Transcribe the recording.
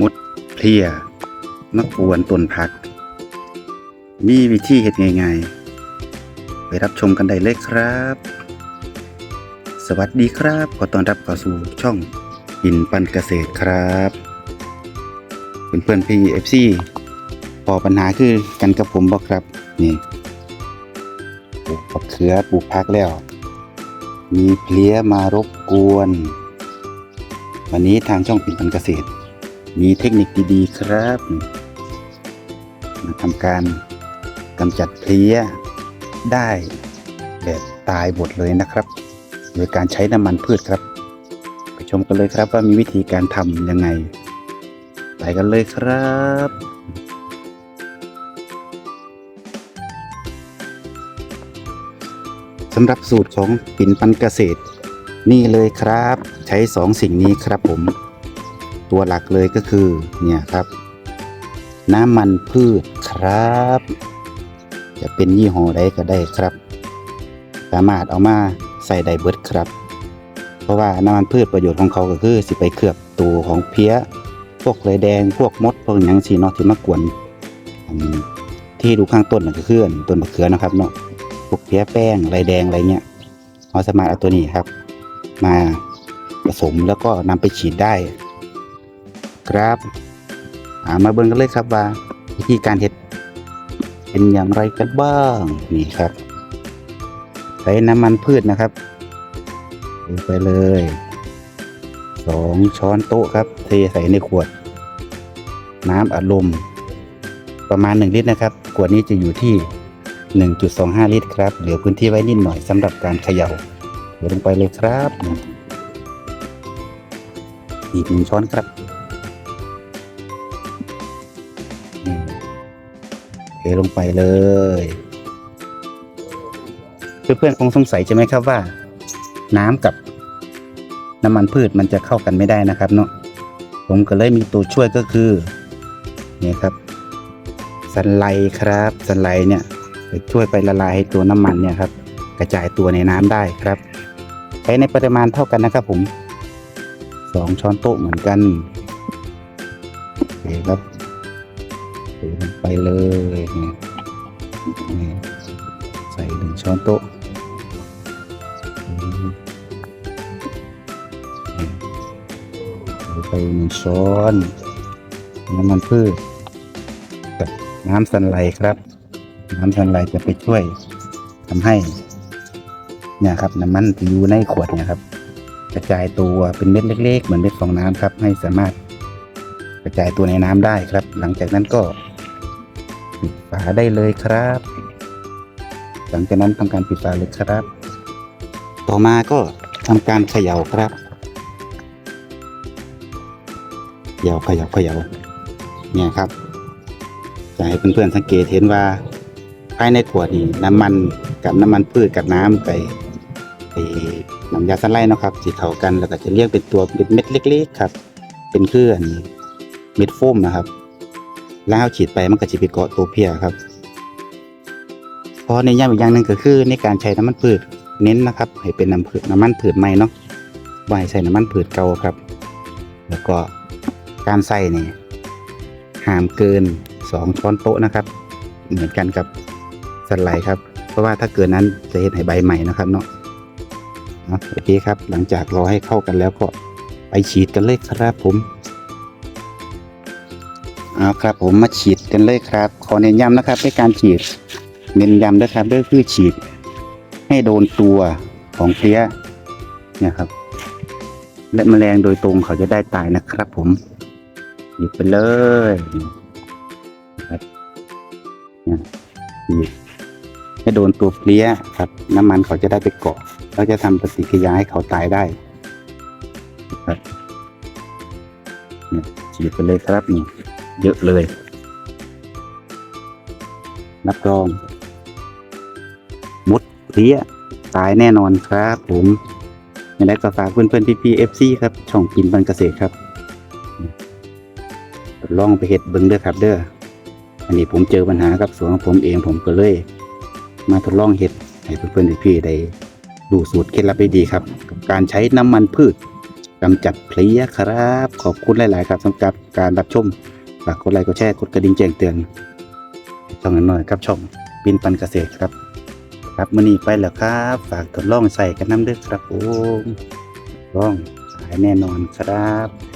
มดเพลียมะกวนต้นผัก มีวิธีเฮ็ดง่ายๆ ไปรับชมกันได้เลยครับ สวัสดีครับขอต้อนรับเข้าสู่ช่องอินปันเกษตรครับเพื่อนๆพี่เอฟซีพอปัญหาคือกันกับผมบอกครับนี่ปลูกผักเขือปลูกพักแล้ว มีเพลี้ยมารบกวน วันนี้ทางช่องปิ่นปันเกษตร มีเทคนิคดีๆครับมาทำการกำจัดเพลี้ยได้แบบตายหมดเลยนะครับ โดยการใช้น้ำมันพืชครับ ไปชมกันเลยครับว่ามีวิธีการทำยังไง ไปกันเลยครับสำหรับสูตรของปิ่นปันเกษตร นี่เลยครับ ใช้สองสิ่งนี้ครับผม ตัวหลักเลยก็คือเนี่ยครับ น้ำมันพืชครับ จะเป็นยี่ห้อใดก็ได้ครับ สามารถเอามาใส่ไดเบิร์ดครับ เพราะว่าน้ำมันพืชประโยชน์ของเขาก็คือสิไปเคลือบตัวของเพี้ย พวกไรแดงพวกมดพวกหยังสีนาะที่มากวนที่ดูข้างต้นก็คืออันต้นมะเขือนะครับเนาะพวกเพี้ยแป้งไรแดงอะไรเงี้ยเราสามารถเอาตัวนี้ครับ มาผสมแล้วก็นำไปฉีดได้ ครับามาเบิ่งกันเลยครับว่าวิธีการเฮ็ดเป็นอย่างไรกันบ้างนี่ครับใช้น้ำมันพืชนะครับลงไปเลยสองช้อนโต๊ะครับ เทใส่ในขวด น้ำอัดลมประมาณ 1 ลิตรนะครับ ขวดนี้จะอยู่ที่ 1.25 ลิตรครับ เหลือพื้นที่ไว้นิดหน่อยสำหรับการเขย่าเทลงไปเลยครับ อีกหนึ่งช้อนครับ ลงไปเลย เพื่อนๆคงสงสัยใช่ไหมครับว่า น้ำกับน้ำมันพืชมันจะเข้ากันไม่ได้นะครับเนาะผมก็เลยมีตัวช่วยก็คือเนี่ยครับสันไลครับสันไลเนี่ยจะช่วยไปละลายให้ตัวน้ำมันเนี่ยครับกระจายตัวในน้ำได้ครับใช้ในปริมาณเท่ากันนะครับผมสองช้อนโต๊ะเหมือนกันโอเคครับ เทลงไปเลยนี่นี่ใส่หนึ่งช้อนโต๊ะไปหนึ่งช้อนน้ำมันพืชกับน้ำสันไหลครับ น้ำสันไหลจะไปช่วยทำให้เนี่ยครับน้ำมันที่อยู่ในขวดเนี่ยครับกระจายตัวเป็นเม็ดเล็ก ๆ เหมือนเม็ดฟองน้ำครับ ให้สามารถกระจายตัวในน้ำได้ครับ หลังจากนั้นก็ ปิดฝาได้เลยครับ หลังจากนั้นทำการปิดฝาเลยครับ ต่อมาก็ทำการเขย่าครับเขย่าเขย่าเขย่าเนี่ยครับจะให้เพื่อนๆสังเกตเห็นว่าภายในขวดนี่น้ำมันกับน้ำมันพืชกับน้ำไปไปน้ำยาสไลด์นะครับสีเข้ากันแล้วก็จะเรียกเป็นตัวเป็นเม็ดเล็ก ๆ ครับ เป็นเคลื่อนเม็ดโฟมนะครับ แล้วฉีดไปมันก็จะไปเกาะตัวเพียครับเพราะในย่ามอีกอย่างหนึ่งก็คือในการใช้น้ำมันพืชเน้นนะครับ ให้เป็นน้ำพืชน้ำมันพืชใหม่เนาะไว้ใส่น้ำมันพืชเก่าครับ แล้วก็การใส่นี่ห้ามเกินสองช้อนโต๊ะนะครับ เหมือนกันกับสไลด์ครับ เพราะว่าถ้าเกินนั้นจะเห็นให้ใบใหม่นะครับเนาะอะโอเคครับ หลังจากรอให้เข้ากันแล้วก็ไปฉีดกันเลยครับผม เอาครับผมมาฉีดกันเลยครับ ขอเน้นย้ำนะครับในการฉีด เน้นย้ำด้วยครับด้วยคือฉีด ให้โดนตัวของเพลี้ยเนี่ยครับ และแมลงโดยตรงเขาจะได้ตายนะครับ ผมหยิบไปเลยครับหยิบให้โดนตัวเพลี้ยครับ น้ำมันเขาจะได้ไปเกาะแล้วจะทำปฏิกิริยาให้เขาตายได้ครับเนี่ยฉีดไปเลยครับนี่ เยอะเลยรับรองมุดเพลี้ยตายแน่นอนครับผมยังไงก็ฝากเพื่อนๆพี่พีเอฟซีครับ ช่องกินบันเกษตรครับทดลองไปเห็ดเบิ้งเด้อครับเด้ออันนี้ผมเจอปัญหากับสวนของผมเองผมก็เลย มาทดลองเห็ดให้เพื่อนๆพี่ๆได้ดูสูตรเคล็ดลับได้ดีครับกับ การใช้น้ำมันพืชกำจัดเพลี้ยครับ ขอบคุณหลาย ๆ ครับสำหรับการรับชม ฝากกดไลค์กดแชร์กดกระดิ่งแจ้งเตือนช่องหน่อยครับช่องปินปันเกษตรครับ ครับมื่อนี้ไปแล้วครับ ฝากทดลองใส่กันน้ำเด้อครับผมลองสายแน่นอนครับ